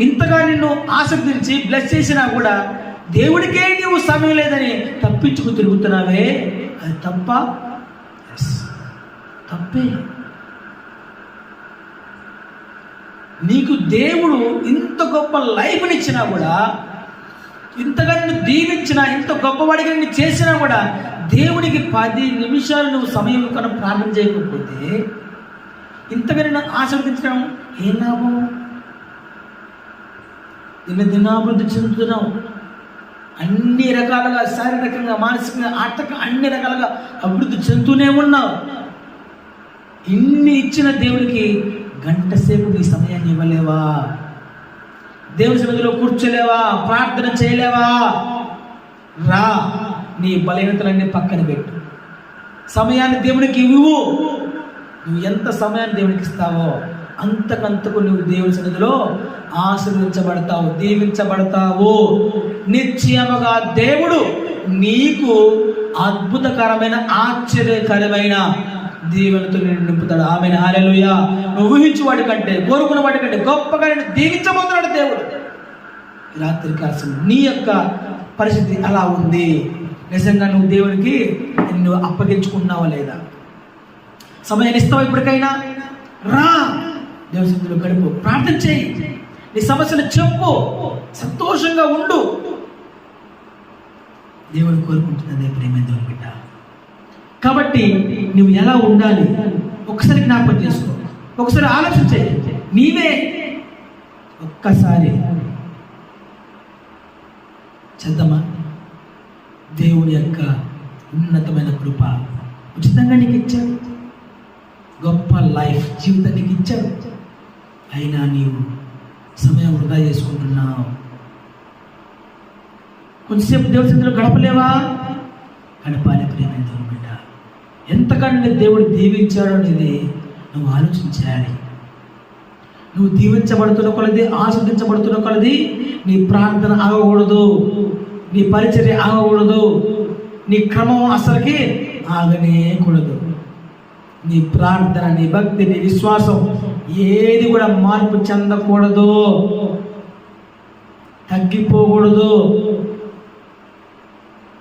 ఇంతగా నిన్ను ఆసక్తించి బ్లెస్ చేసినా కూడా దేవుడికే నీవు సమయం లేదని తప్పించుకు తిరుగుతున్నావే? అది తప్ప? తప్పే. నీకు దేవుడు ఇంత గొప్ప లైఫ్ని ఇచ్చినా కూడా ఇంతగా నిన్ను దీవించినా ఇంత గొప్పవాడిగా నిన్ను చేసినా కూడా దేవుడికి పది నిమిషాలు నువ్వు సమయం కన్నా ప్రార్థన చేయకపోతే ఇంతగా నిన్ను ఆశీర్వదించడం ఏం లాభం? దిన చెందుతున్నాం చెందుతున్నావు. అన్ని రకాలుగా శారీరకంగా మానసికంగా ఆర్థిక అన్ని రకాలుగా అభివృద్ధి చెందుతూనే ఉన్నావు. ఇన్ని ఇచ్చిన దేవునికి గంట సేపు నీ సమయాన్ని ఇవ్వలేవా? దేవుని సన్నిధిలో కూర్చోలేవా? ప్రార్థన చేయలేవా? రా నీ బలహీనతలన్నీ పక్కన పెట్టు. సమయాన్ని దేవునికి ఇవ్వు. నువ్వు ఎంత సమయాన్ని దేవునికి ఇస్తావో అంతకంతకు నువ్వు దేవుని సన్నిధిలో ఆశీర్వించబడతావు దీవించబడతావు. నిశ్చయముగా దేవుడు నీకు అద్భుతకరమైన ఆశ్చర్యకరమైన దీవెనతో నేను నింపుతాడు. ఆమె హాలెలుయ నువ్వు ఊహించు వాడి కంటే కోరుకున్న వాడి కంటే గొప్పగా నేను దీవించబోతున్నాడు దేవుడు. రాత్రి కాసం నీ యొక్క పరిస్థితి అలా ఉంది. నిజంగా నువ్వు దేవునికి నువ్వు అప్పగించుకున్నావా లేదా? సమయాన్ని ఇస్తావా ఇప్పటికైనా? రా! దేవసంతులు గడుపు. ప్రార్థన చేయి. నీ సమస్యలు చెప్పు. సంతోషంగా ఉండు. దేవుడు కోరుకుంటున్నదే ప్రేమ దేవుని బిడ్డ. కాబట్టి నువ్వు ఎలా ఉండాలి? ఒకసారి జ్ఞాపకం చేసుకో. ఒకసారి ఆలోచించే నీవే ఒక్కసారి చేద్దామా? దేవుడి యొక్క ఉన్నతమైన కృప ఉచితంగా నీకు ఇచ్చాడు. గొప్ప లైఫ్ జీవితం నీకు ఇచ్చాడు. అయినా నీవు సమయం వృధా చేసుకుంటున్నావు. కొంచెంసేపు దేవుడి సన్నిధిలో గడపలేవా? గడపాలి ప్రేమైన దేవుడు బిడ్డ ఎంతకంటే దేవుడు దీవించాడు అనేది నువ్వు ఆలోచించాలి. నువ్వు దీవించబడుతున్న కొలది ఆస్వాదించబడుతున్న కొలది నీ ప్రార్థన ఆగకూడదు నీ పరిచర్య ఆగకూడదు నీ క్రమం అసలుకి ఆగనే కూడదు నీ ప్రార్థన నీ భక్తి నీ విశ్వాసం ఏది కూడా మార్పు చెందకూడదు. తగ్గిపోకూడదు.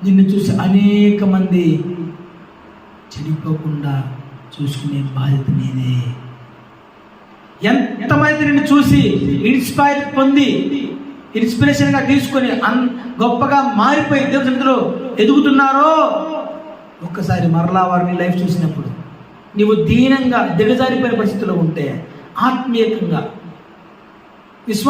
నిన్ను చూసి అనేక మంది చెడిపోకుండా చూసుకునే బాధ్యత నీదే. ఎంతమంది నిన్ను చూసి ఇన్స్పైర్ పొంది ఇన్స్పిరేషన్గా తీసుకొని అన్ గొప్పగా మారిపోయి దేవుడు ఎదుగుతున్నారో? ఒక్కసారి మరలా వారిని లైఫ్ చూసినప్పుడు నీవు దీనంగా దిగజారిపోయిన పరిస్థితిలో ఉంటే ఆత్మీయకంగా విశ్వ